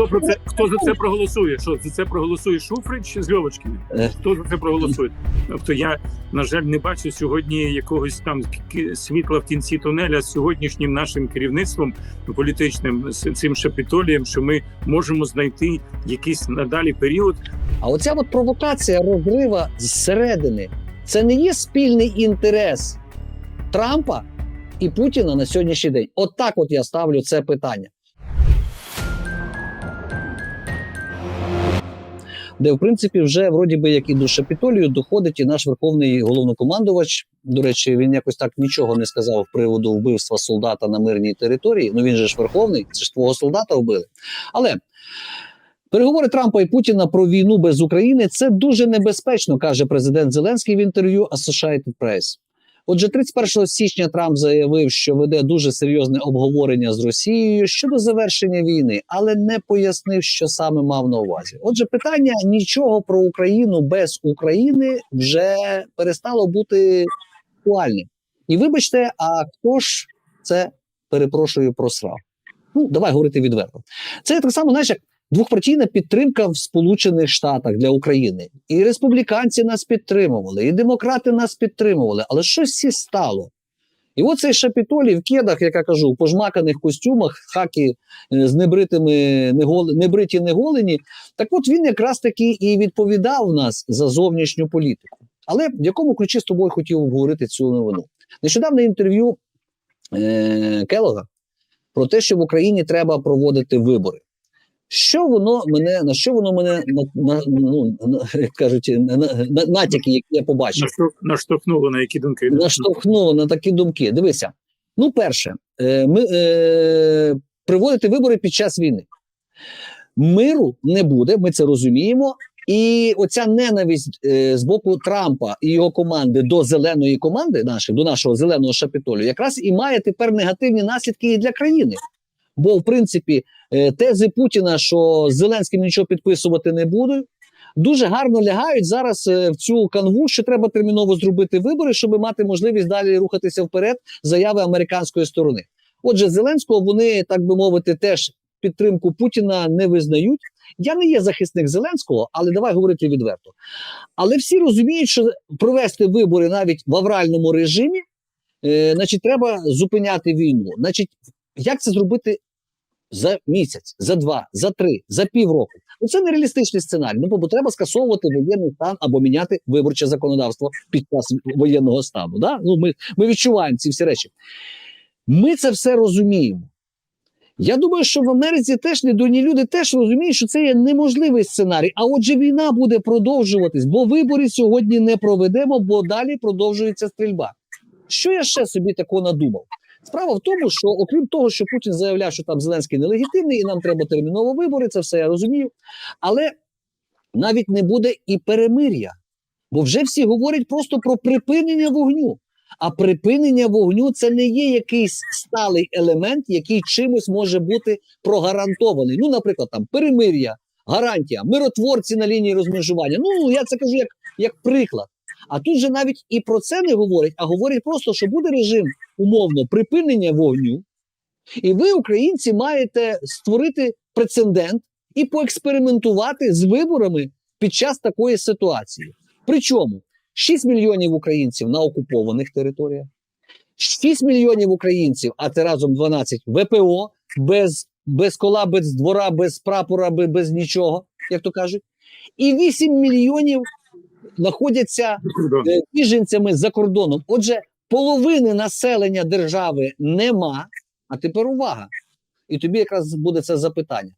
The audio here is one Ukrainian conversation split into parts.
хто про це хто за це проголосує? Що за це проголосує Шуфрич чи з Льовочкиним? Е. Хто за це проголосує? Тобто я на жаль не бачу сьогодні якогось там світла в кінці тунеля з сьогоднішнім нашим керівництвом політичним з цим шапітолієм, що ми можемо знайти якийсь надалі період. А оця от провокація розрива зсередини це не є спільний інтерес Трампа і Путіна на сьогоднішній день. От так от я ставлю це питання. Де, в принципі, вже вроді би як і до Шапітолію доходить і наш верховний головнокомандувач. До речі, він якось так нічого не сказав приводу вбивства солдата на мирній території. Ну він же ж верховний, це ж твого солдата вбили. Але Переговори Трампа і Путіна про війну без України це дуже небезпечно, каже президент Зеленський в інтерв'ю Associated Press. Отже, 31 січня Трамп заявив, що веде дуже серйозне обговорення з Росією щодо завершення війни, але не пояснив, що саме мав на увазі. Отже, питання нічого про Україну без України вже перестало бути актуальним. І вибачте, а хто ж це перепрошую просрав? Ну, давай говорити відверто. Це так само, знаєш, як двохпартійна підтримка в Сполучених Штатах для України. І республіканці нас підтримували, і демократи нас підтримували, але щось всі стало. І оцей Шапітолій в кедах, як я кажу, в пожмаканих костюмах, хакі е, з небритими небриті неголені. Так от він якраз таки і відповідав нас за зовнішню політику. Але в якому ключі з тобою хотів обговорити цю новину? Нещодавне інтерв'ю е- Келога про те, що в Україні треба проводити вибори. Що воно мене на що воно мене на, на ну на, як кажуть на, на, на натяки, які я побачив, Наштовх- Наштовхнуло на які думки наштовхнуло на такі думки. Дивися, ну перше, е, ми е, приводити вибори під час війни. Миру не буде, ми це розуміємо. І оця ненависть е, з боку Трампа і його команди до зеленої команди, нашої, до нашого зеленого шапітолю, якраз і має тепер негативні наслідки і для країни. Бо, в принципі, е, тези Путіна, що з Зеленським нічого підписувати не буде, дуже гарно лягають зараз е, в цю канву, що треба терміново зробити вибори, щоб мати можливість далі рухатися вперед заяви американської сторони. Отже, Зеленського вони, так би мовити, теж підтримку Путіна не визнають. Я не є захисник Зеленського, але давай говорити відверто. Але всі розуміють, що провести вибори навіть в авральному режимі, е, значить, треба зупиняти війну. Значить, як це зробити за місяць, за два, за три, за півроку? Ну це нереалістичний сценарій. Ну бо треба скасовувати воєнний стан або міняти виборче законодавство під час воєнного стану. Да? Ну, ми, ми відчуваємо ці всі речі. Ми це все розуміємо. Я думаю, що в Америці теж недурні люди теж розуміють, що це є неможливий сценарій. А отже, війна буде продовжуватись, бо вибори сьогодні не проведемо, бо далі продовжується стрільба. Що я ще собі такого надумав? Справа в тому, що окрім того, що Путін заявляв, що там Зеленський нелегітимний, і нам треба терміново вибори, це все я розумію. Але навіть не буде і перемир'я, бо вже всі говорять просто про припинення вогню. А припинення вогню це не є якийсь сталий елемент, який чимось може бути прогарантований. Ну, наприклад, там перемир'я, гарантія, миротворці на лінії розмежування. Ну я це кажу як, як приклад. А тут же навіть і про це не говорять, а говорять просто, що буде режим умовно припинення вогню, і ви, українці, маєте створити прецедент і поекспериментувати з виборами під час такої ситуації. Причому 6 мільйонів українців на окупованих територіях, 6 мільйонів українців, а це разом 12 ВПО, без, без кола, без двора, без прапора, без, без нічого, як то кажуть, і 8 мільйонів знаходяться е, біженцями за кордоном. Отже, половини населення держави нема. А тепер увага. І тобі якраз буде це запитання.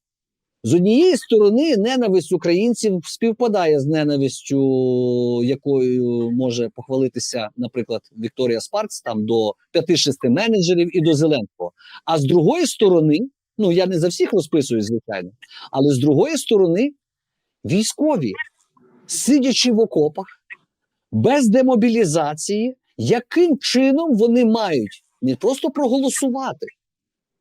З однієї сторони, ненависть українців співпадає з ненавистю, якою може похвалитися, наприклад, Вікторія Спарц там до 5-6 менеджерів і до Зеленського. А з другої сторони, ну я не за всіх розписую, звичайно, але з другої сторони, військові, сидячи в окопах, без демобілізації, яким чином вони мають не просто проголосувати,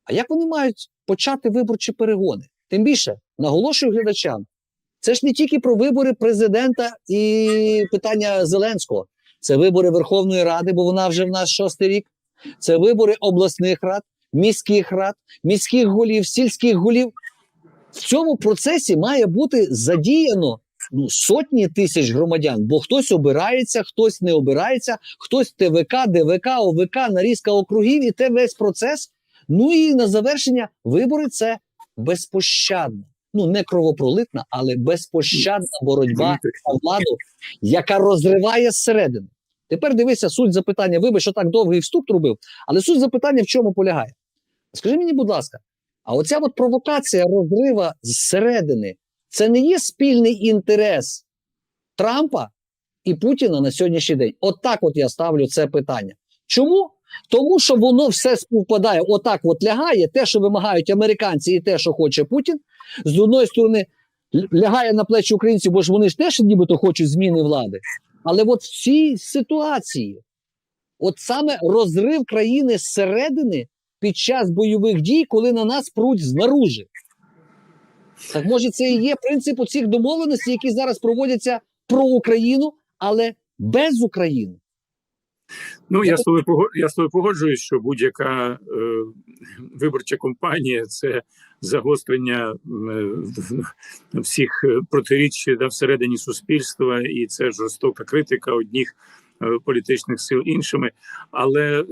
а як вони мають почати виборчі перегони? Тим більше наголошую глядачам, це ж не тільки про вибори президента і питання Зеленського, це вибори Верховної Ради, бо вона вже в нас шостий рік. Це вибори обласних рад, міських рад, міських голів, сільських голів. в цьому процесі має бути задіяно ну, сотні тисяч громадян, бо хтось обирається, хтось не обирається, хтось ТВК, ДВК, ОВК, нарізка округів, і те весь процес. Ну і на завершення вибори це безпощадна, ну не кровопролитна, але безпощадна боротьба за владу, яка розриває зсередини. Тепер дивися суть запитання. Вибач, що так довгий вступ робив, але суть запитання в чому полягає? Скажи мені, будь ласка, а оця от провокація розрива зсередини це не є спільний інтерес Трампа і Путіна на сьогоднішній день? От так от я ставлю це питання. Чому? Тому що воно все співпадає, отак от лягає, те, що вимагають американці, і те, що хоче Путін, з одної сторони лягає на плечі українців, бо ж вони ж теж нібито хочуть зміни влади. Але от в цій ситуації, от саме розрив країни зсередини під час бойових дій, коли на нас пруть знаружи. Так може, це і є принцип цих домовленостей, які зараз проводяться про Україну, але без України. Ну я з тобою я з тобою погоджуюсь, що будь-яка е, виборча кампанія це загострення е, всіх е, протиріч да, всередині суспільства, і це жорстока критика одних е, політичних сил іншими. Але е,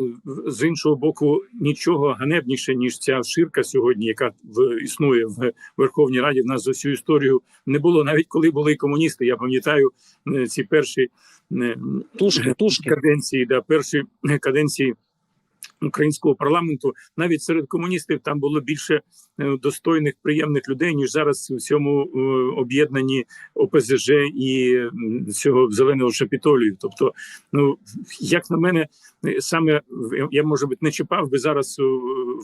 з іншого боку, нічого ганебніше ніж ця ширка сьогодні, яка в існує в Верховній Раді. В нас за всю історію не було, навіть коли були комуністи. Я пам'ятаю е, ці перші. е, Тушки, тушки. каденції, да, перші каденції українського парламенту, навіть серед комуністів там було більше е, достойних, приємних людей, ніж зараз у цьому е, об'єднанні ОПЗЖ і цього зеленого шапітолію. Тобто, ну як на мене, е, саме я може бути не чіпав би зараз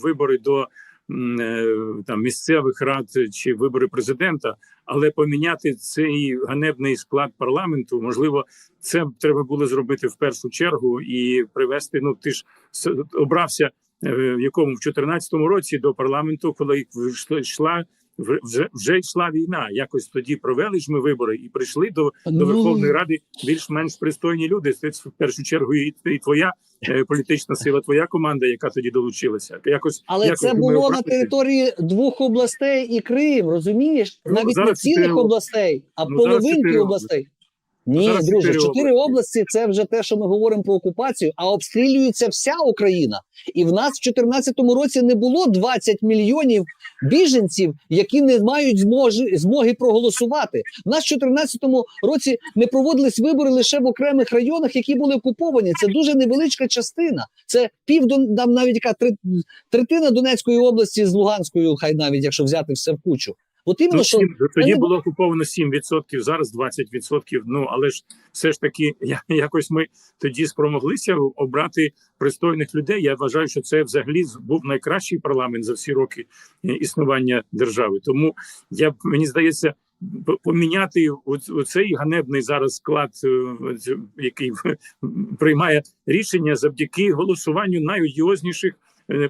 вибори до. Е, Там місцевих рад чи вибори президента, але поміняти цей ганебний склад парламенту можливо це треба було зробити в першу чергу і привести. Ну ти ж обрався е, в якому в 2014 році до парламенту, коли йшла- вже, вже йшла війна. Якось тоді провели ж ми вибори і прийшли до, до Ну, Верховної Ради більш-менш пристойні люди. Це в першу чергу і, і твоя е, політична сила, твоя команда, яка тоді долучилася. Якось Але якось це було на території двох областей і Крим, розумієш? Ну, Навіть не цілих областей, а Ну, половинки областей. Ні, Зараз друже, чотири чотири області це вже те, що ми говоримо про окупацію, а обстрілюється вся Україна. І в нас в 2014 році не було 20 мільйонів біженців, які не мають зможі, змоги проголосувати. В нас в 2014 році не проводились вибори лише в окремих районах, які були окуповані. Це дуже невеличка частина. Це пів там навіть яка третина Донецької області з Луганською, хай навіть якщо взяти все в кучу. От іменно Ну, що тоді вони- було окуповано 7%, зараз 20%. Ну але ж все ж таки, я, якось ми тоді спромоглися обрати пристойних людей. Я вважаю, що це взагалі був найкращий парламент за всі роки е, існування держави. Тому я мені здається. Поміняти оц- оцей ганебний зараз склад, е, який приймає рішення завдяки голосуванню найодіозніших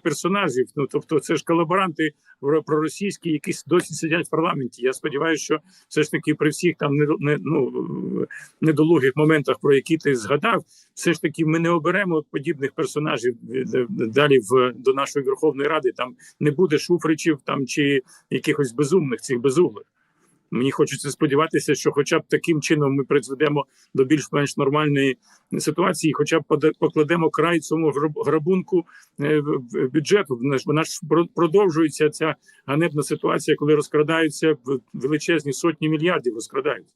персонажів. Ну тобто, це ж колаборанти про- проросійські, які досі сидять в парламенті. Я сподіваюся, що все ж таки при всіх там не, не, ну, е, недолугих моментах, про які ти згадав, все ж таки ми не оберемо подібних персонажів е, е, далі в до нашої Верховної Ради. Там не буде шуфричів там чи якихось безумних цих безуглих. Мені хочеться сподіватися, що, хоча б таким чином, ми призведемо до більш-менш нормальної ситуації, хоча б покладемо край цьому граб- грабунку е, бюджету. Вона ж продовжується ця ганебна ситуація, коли розкрадаються величезні сотні мільярдів. Розкрадають.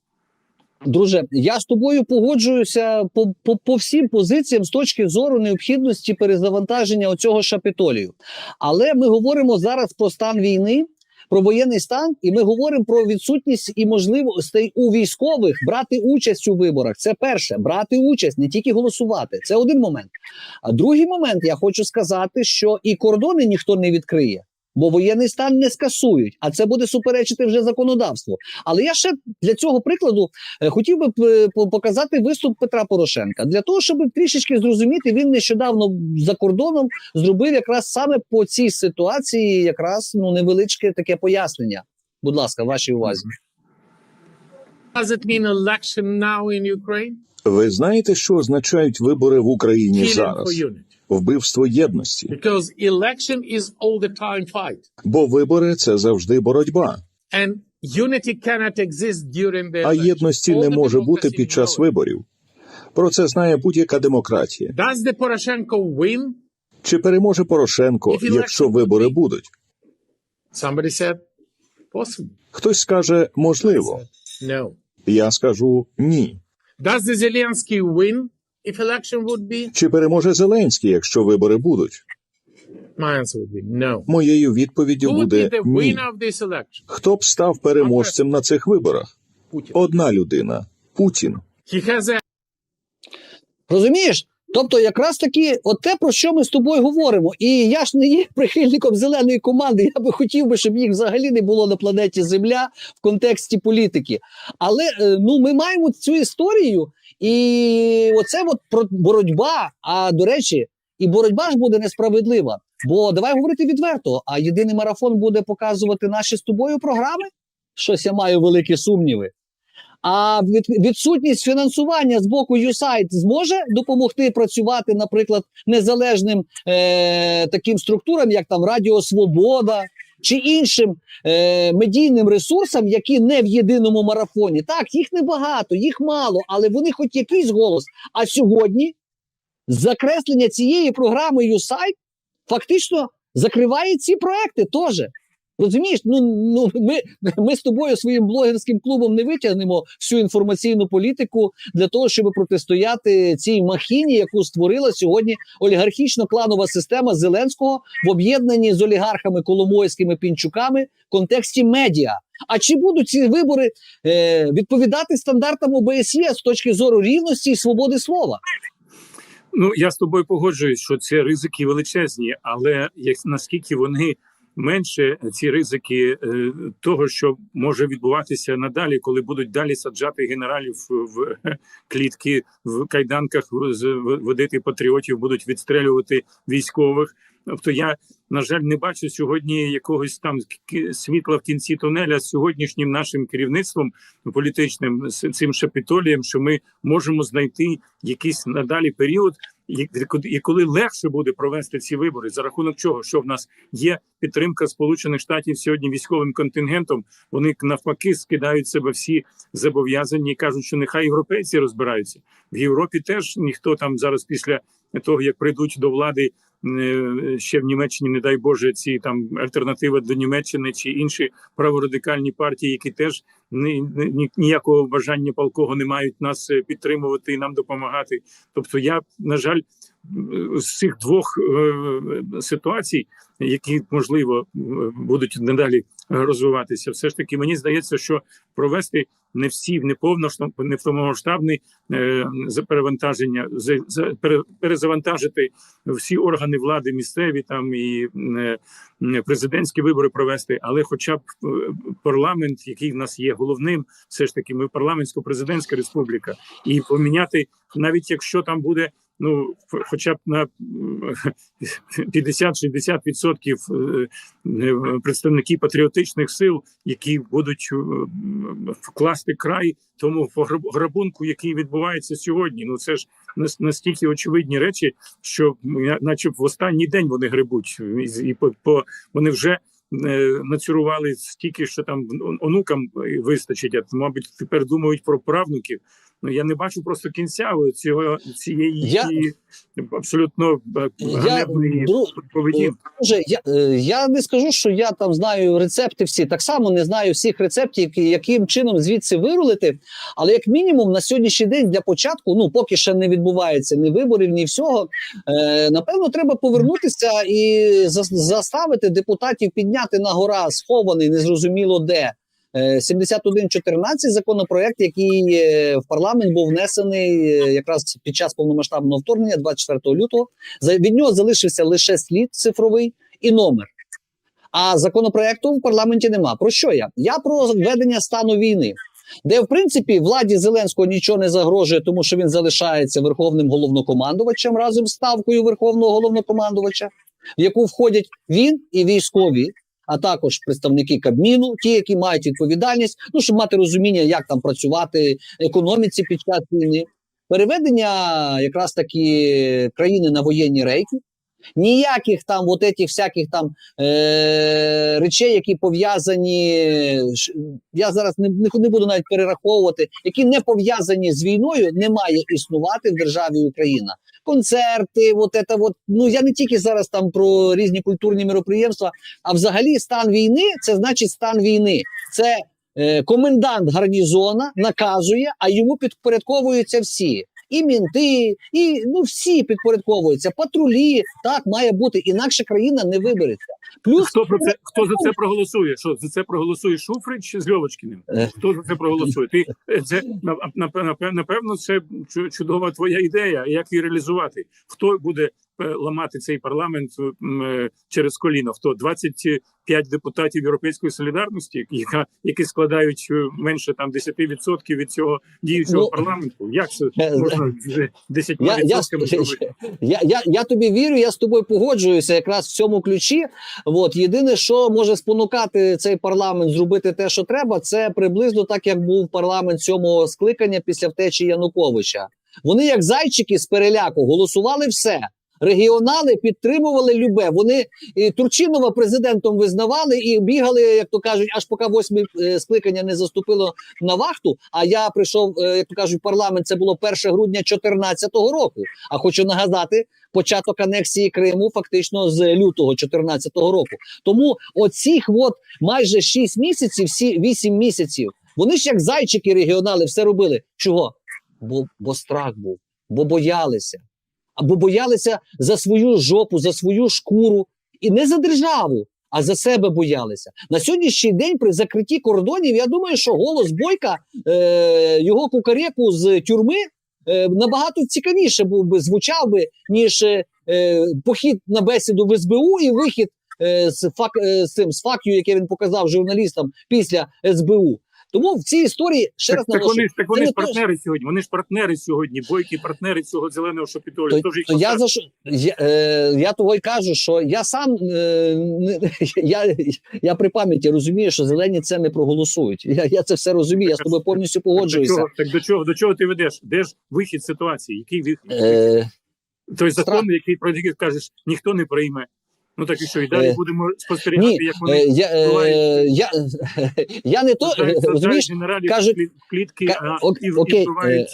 Друже, я з тобою погоджуюся по, по, по всім позиціям з точки зору необхідності перезавантаження оцього шапітолію. Але ми говоримо зараз про стан війни, про воєнний стан, і ми говоримо про відсутність і можливостей у військових брати участь у виборах. Це перше, брати участь, не тільки голосувати. Це один момент. А другий момент я хочу сказати, що і кордони ніхто не відкриє. Бо воєнний стан не скасують, а це буде суперечити вже законодавству. Але я ще для цього прикладу Е, Хотів би е, показати виступ Петра Порошенка для того, щоб трішечки зрозуміти, він нещодавно за кордоном зробив якраз саме по цій ситуації, якраз ну невеличке таке пояснення. Будь ласка, вашій увазі. Does it mean election now in Ukraine? Ви знаєте, що означають вибори в Україні зараз? Вбивство єдності. Because election is all the time fight. Бо вибори це завжди боротьба. And unity cannot exist during the А єдності не може бути під час виборів. Про це знає будь-яка демократія. Does the Poroshenko win? Чи переможе Порошенко, якщо вибори будуть? Somebody said, possible. Хтось скаже можливо. No. Я скажу ні. Does the Zelensky win if election would be? Чи переможе Зеленський, якщо вибори будуть? My answer would be no. Моєю відповіддю буде ні. Хто б став переможцем на цих виборах? Putin. Одна людина Путін. He has a Розумієш? Тобто, якраз таки, от те, про що ми з тобою говоримо. І я ж не є прихильником зеленої команди. Я би хотів би, щоб їх взагалі не було на планеті Земля в контексті політики. Але е, ну, ми маємо цю історію, і оце от боротьба. А до речі, і боротьба ж буде несправедлива. Бо давай говорити відверто: а єдиний марафон буде показувати наші з тобою програми. Щось я маю великі сумніви. А відсутність фінансування з боку USAID зможе допомогти працювати, наприклад, незалежним е, таким структурам, як там Радіо Свобода чи іншим е, медійним ресурсам, які не в єдиному марафоні. Так, їх небагато, їх мало, але вони хоч якийсь голос. А сьогодні закреслення цієї програми USAID фактично закриває ці проекти теж. Розумієш, ну, ну ми, ми з тобою своїм блогерським клубом не витягнемо всю інформаційну політику для того, щоб протистояти цій махіні, яку створила сьогодні олігархічно-кланова система Зеленського в об'єднанні з олігархами Коломойськими пінчуками в контексті медіа. А чи будуть ці вибори е, відповідати стандартам ОБСЄ з точки зору рівності і свободи слова? Ну я з тобою погоджуюсь, що це ризики величезні, але як наскільки вони менше ці ризики е, того, що може відбуватися надалі, коли будуть далі саджати генералів в клітки в кайданках, водити патріотів, будуть відстрелювати військових. Тобто я на жаль не бачу сьогодні якогось там світла в кінці тунеля з сьогоднішнім нашим керівництвом політичним з цим шапітолієм, що ми можемо знайти якийсь надалі період, і- коли легше буде провести ці вибори, за рахунок чого, що в нас є підтримка Сполучених Штатів сьогодні військовим контингентом. Вони навпаки скидають себе всі зобов'язання і кажуть, що нехай європейці розбираються в Європі. Теж ніхто там зараз після того, як прийдуть до влади ще в Німеччині, не дай Боже, ці там альтернативи до Німеччини чи інші праворадикальні партії, які теж ні, ні, ніякого бажання палкого не мають нас е, підтримувати і нам допомагати. Тобто, я на жаль, е, з цих двох е, ситуацій, які можливо е, будуть надалі розвиватися, все ж таки мені здається, що провести не всі не повноштаб, не повномасштабне е, перевантаження, за, за пере, перезавантажити всі органи влади місцеві там і е, президентські вибори провести, але, хоча б е, парламент, який в нас є головним, все ж таки, ми парламентсько-президентська республіка, і поміняти, навіть якщо там буде. Ну, хоча б на м, 50-60% відсотків е, е, представників патріотичних сил, які будуть е, вкласти край тому грабунку, який відбувається сьогодні. Ну це ж настільки очевидні речі, що наче в останній день вони грибуть, і, по, по вони вже. Нацюрували стільки, що там он- онукам вистачить, а мабуть, тепер думають про правнуків. Ну я не бачу просто кінця цього цієї Я- абсолютно е, Я, дру- поведінки. Друже, я, е, я не скажу, що я там знаю рецепти всі. Так само не знаю всіх рецептів, які, яким чином звідси вирулити. Але як мінімум на сьогоднішній день для початку, ну поки ще не відбувається ні виборів, ні всього. Е, напевно, треба повернутися і за- заставити депутатів підняти на гора схований, незрозуміло де. Е, 7114 законопроект, який е, в парламент був внесений е, якраз під час повномасштабного вторгнення 24 лютого. Від нього залишився лише слід цифровий і номер. А законопроекту в парламенті нема. Про що я? Я про введення стану війни, де в принципі владі Зеленського нічого не загрожує, тому що він залишається верховним головнокомандувачем разом з ставкою верховного головнокомандувача, в яку входять він і військові. А також представники Кабміну, ті, які мають відповідальність, ну щоб мати розуміння, як там працювати економіці під час війни, переведення якраз таки країни на воєнні рейки, Ніяких там от этих всяких там е- речей, які пов'язані. Я зараз не, не буду навіть перераховувати, які не пов'язані з війною, не має існувати в державі Україна. Концерти, от это от, ну я не тільки зараз там про різні культурні мероприємства, а взагалі стан війни це значить стан війни. Це е, комендант гарнізона наказує, а йому підпорядковуються всі. І мінти, і ну всі підпорядковуються, патрулі. Так має бути, інакше країна не вибереться. Плюс Хто про це хто за це проголосує? Що за це проголосує Шуфрич з Льовочкіним? Е. Хто за це проголосує? Ти це на- на- напевно, напевно, це чудова твоя ідея. Як її реалізувати? Хто буде ламати цей парламент м, е, через коліно? Хто 25 депутатів Європейської солідарності, яка які складають е, менше там 10% від цього діючого Ну, парламенту? Як це е, можна 10% Я, я, зробити? я, я, я тобі вірю, я з тобою погоджуюся якраз в цьому ключі. От єдине, що може спонукати цей парламент зробити те, що треба, це приблизно так, як був парламент сьомого скликання після втечі Януковича. Вони, як зайчики з переляку, голосували все. Регіонали підтримували любе. Вони Турчинова президентом визнавали і бігали, як то кажуть, аж поки восьме е, скликання не заступило на вахту. А я прийшов, е, як то кажуть, в парламент. Це було 1 грудня 2014 року. А хочу нагадати, початок анексії Криму фактично з лютого 2014 року. Тому оцих от майже 6 місяців, всі 8 місяців, вони ж як зайчики регіонали все робили. Чого? Бо, бо страх був, бо боялися. Або боялися за свою жопу, за свою шкуру, і не за державу, а за себе боялися. На сьогоднішній день при закритті кордонів, я думаю, що голос Бойка, е, його кукареку з тюрми е, набагато цікавіше був би звучав би, ніж е, е, похід на бесіду в СБУ і вихід е, з фак е, з цим з фактю, яке він показав журналістам після СБУ. Тому в цій історії ще раз Так, так вони так вони ж партнери сьогодні. Вони ж партнери сьогодні. Бойкі партнери цього зеленого шапітолю. То, то я за що я, е, я того й кажу, що я сам е, не, я, я при пам'яті розумію, що зелені це не проголосують. Я, я це все розумію. Я з тобою повністю Так погоджуюся. чого, так до чого до чого ти ведеш? Де ж вихід ситуації? Який вихід? Е, Той закон, страх. який про який кажеш, ніхто не прийме. Ну так і що, і далі Е, будемо спостерігати, ні, як е, вони я, е, я, я не то розумієш. генералів кажуть- клітки, Ка- а ок- і, окей, і вбивають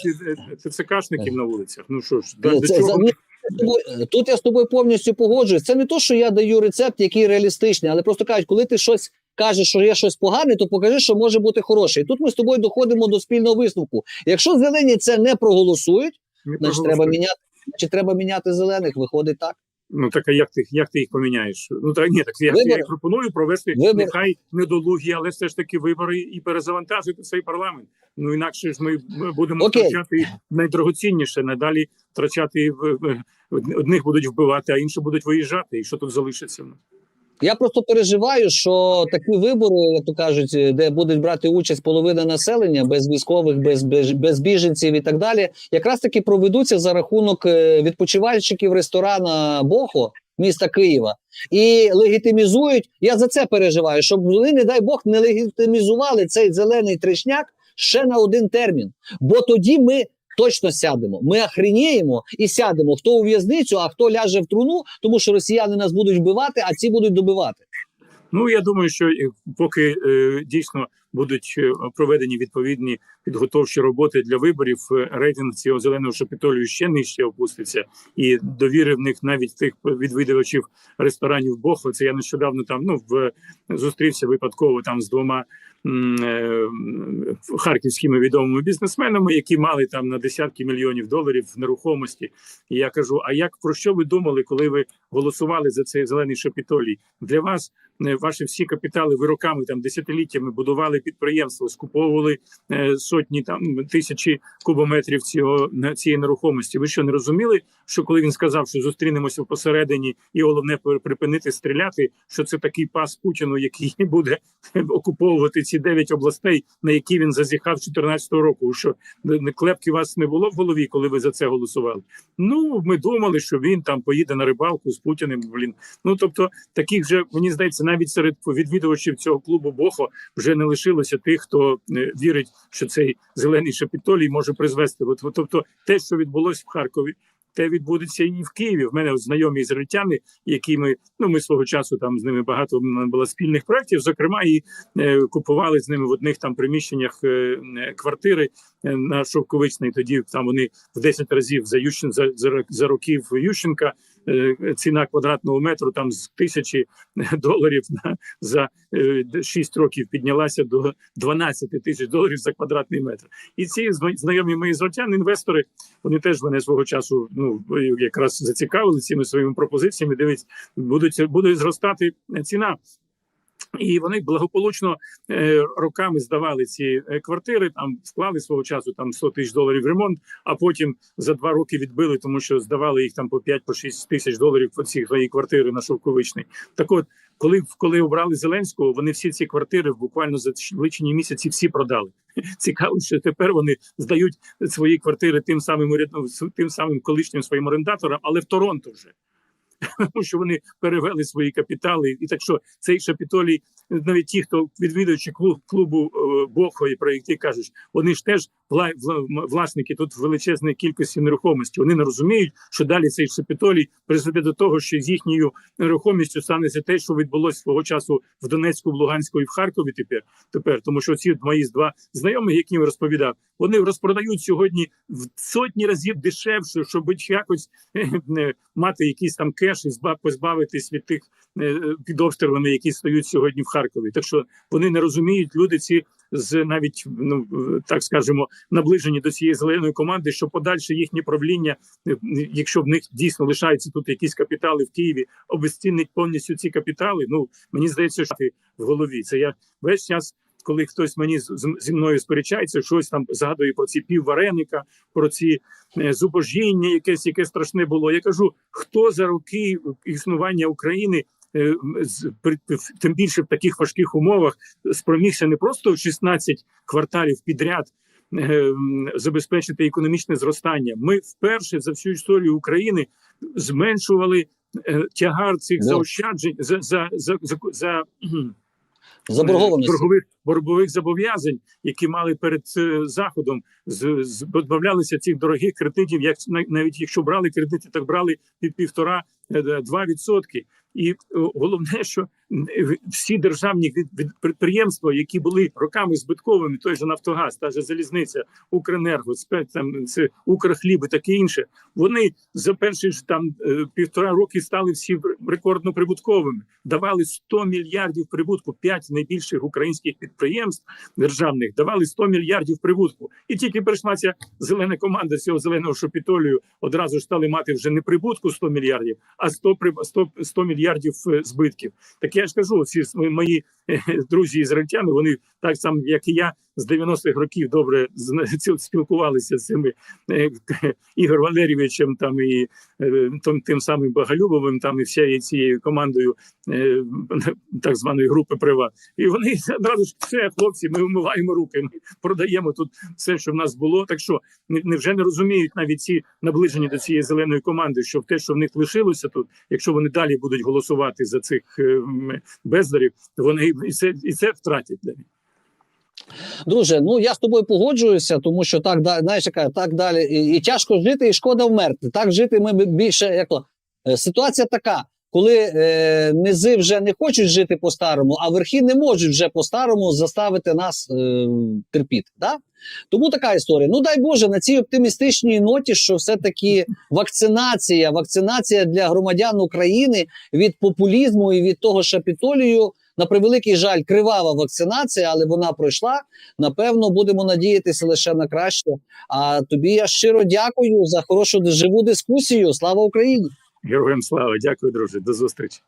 е, ТЦКшників на вулицях. Ну що ж, Е, до це- чого? за- Тут я з тобою повністю погоджуюсь. Це не то, що я даю рецепт, який реалістичний, але просто кажуть, коли ти щось кажеш, що є щось погане, то покажи, що може бути хороше. І тут ми з тобою доходимо до спільного висновку. Якщо зелені це не проголосують, Не значить треба міняти. Чи треба міняти зелених? Виходить так. Ну так а як ти як ти їх поміняєш? Ну так ні, так я, я пропоную провести Вибор. нехай недолугі, але все ж таки вибори і перезавантажити цей парламент. Ну інакше ж ми будемо Окей. втрачати найдорогоцінніше, надалі втрачати в- одних будуть вбивати, а інші будуть виїжджати. І що тут залишиться? Я просто переживаю, що такі вибори, як то кажуть, де будуть брати участь половина населення без військових, без, без, біженців і так далі, якраз таки проведуться за рахунок е, відпочивальщиків ресторана Бохо міста Києва і легітимізують. Я за це переживаю, щоб вони, не дай Бог, не легітимізували цей зелений тришняк ще на один термін. Бо тоді ми. Точно сядемо. Ми охреніємо і сядемо. Хто у в'язницю, а хто ляже в труну, тому що росіяни нас будуть вбивати, а ці будуть добивати. Ну я думаю, що поки е, дійсно будуть е, проведені відповідні підготовчі роботи для виборів, е, рейтинг цього зеленого шапітолію ще нижче опуститься, і довіри в них навіть тих відвідувачів ресторанів Бохо. Це я нещодавно там ну в зустрівся випадково там з двома е, харківськими відомими бізнесменами, які мали там на десятки мільйонів доларів нерухомості. І я кажу: а як про що ви думали, коли ви голосували за цей зелений шапітолій? Для вас ваші всі капітали ви роками там десятиліттями будували підприємство, скуповували е, сотні там тисячі кубометрів цього на цієї нерухомості. Ви що не розуміли, що коли він сказав, що зустрінемося посередині, і головне припинити стріляти, що це такий пас Путіну, який буде окуповувати ці дев'ять областей, на які він зазіхав 14-го року. Що не клепки вас не було в голові, коли ви за це голосували? Ну ми думали, що він там поїде на рибалку з Путіним. Блін, ну тобто таких же мені здається, навіть серед відвідувачів цього клубу Бохо вже не лишилося тих, хто е, вірить, що цей зелений шапітолій може призвести. От, тобто, те, що відбулося в Харкові, те відбудеться і в Києві. В мене знайомі ізраїльтяни, які ми ну ми свого часу там з ними багато було спільних проєктів. Зокрема, і е, купували з ними в одних там приміщеннях е, квартири на Шовковичній. Тоді там вони в 10 разів за Ющен за, за, за років Ющенка. е, Ціна квадратного метру там з тисячі доларів на за 6 років піднялася до 12 тисяч доларів за квадратний метр. І ці зна- знайомі мої золотяни, інвестори, вони теж мене свого часу ну якраз зацікавили цими своїми пропозиціями. Дивись, будуть буде зростати ціна. І вони благополучно е, роками здавали ці е, квартири, там вклали свого часу там 100 тисяч доларів в ремонт, а потім за два роки відбили, тому що здавали їх там по 5 по 6 тисяч доларів по ці свої квартири на Шовковичний. Так от, коли коли обрали Зеленського, вони всі ці квартири буквально за личені місяці всі продали. Цікаво, що тепер вони здають свої квартири тим самим тим самим колишнім своїм орендаторам, але в Торонто вже. Тому що вони перевели свої капітали, і так що цей шапітолій, навіть ті, хто відвідуючи клуб клубу Бохої, про і проєкти, кажуть, вони ж теж власники тут величезної кількості нерухомості. Вони не розуміють, що далі цей шапітолій призведе до того, що з їхньою нерухомістю станеться те, що відбулося свого часу в Донецьку, в Луганську і в Харкові. Тепер тепер, тому що ці мої два знайомі, яким розповідав, вони розпродають сьогодні в сотні разів дешевше, щоб якось е, мати якийсь там кеш і зба- позбавитись від тих е, під обстрілами, які стоять сьогодні в Харкові. Так що вони не розуміють люди ці з навіть ну так скажемо наближені до цієї зеленої команди, що подальше їхнє правління, е, якщо в них дійсно лишаються тут якісь капітали в Києві, обезцінить повністю ці капітали. Ну мені здається, що в голові це я весь час. Коли хтось мені зі мною сперечається, щось там згадує про ці піввареника, про ці е, зубожіння, якесь яке страшне було. Я кажу, хто за роки існування України, тим більше в таких важких умовах, спромігся не просто в 16 кварталів підряд. е, Забезпечити економічне зростання. Ми вперше за всю історію України зменшували е, тягар цих Да. заощаджень за за за за, за боргових боргових зобов'язань, які мали перед е, заходом, з, з позбавлялися цих дорогих кредитів. Як на- навіть якщо брали кредити, так брали під півтора е, два відсотки. І е, головне, що всі державні підприємства, які були роками збитковими, той же Нафтогаз, та же залізниця, Укренерго, там це Укрхліб і таке інше. Вони за перші ж там е, півтора роки стали всі рекордно прибутковими. Давали 100 мільярдів прибутку. П'ять найбільших українських підприємств державних давали 100 мільярдів прибутку. І тільки прийшла ця зелена команда цього зеленого шопітолію, одразу ж стали мати вже не прибутку 100 мільярдів, а 100, при- 100, 100 мільярдів е, збитків. Так я ж кажу, ці с- мої е, друзі ізраїльтяни, вони так само, як і я, з 90-х років добре спілкувалися з цими е, Ігор Валерійовичем, там і е, тим, тим самим Багалюбовим, там і всією цією командою е, так званої групи Приват. І вони одразу ж все, хлопці, ми вмиваємо руки, ми продаємо тут все, що в нас було. Так що не- невже не розуміють навіть ці наближені до цієї зеленої команди, що те, що в них лишилося тут, якщо вони далі будуть голосувати за цих бездарів, вони і це і це втратять. Друже, ну я з тобою погоджуюся, тому що так знаєш, яка так далі, і, і тяжко жити, і шкода вмерти. Так жити ми більше як то е, ситуація така. Коли е, низи вже не хочуть жити по-старому, а верхи не можуть вже по-старому заставити нас е, терпіти. Да? Тому така історія. Ну дай Боже, на цій оптимістичній ноті, що все-таки вакцинація, вакцинація для громадян України від популізму і від того шапітолію, на превеликий жаль, кривава вакцинація, але вона пройшла. Напевно, будемо надіятися лише на краще. А тобі я щиро дякую за хорошу живу дискусію. Слава Україні! Героям слава, дякую, друже. До зустрічі.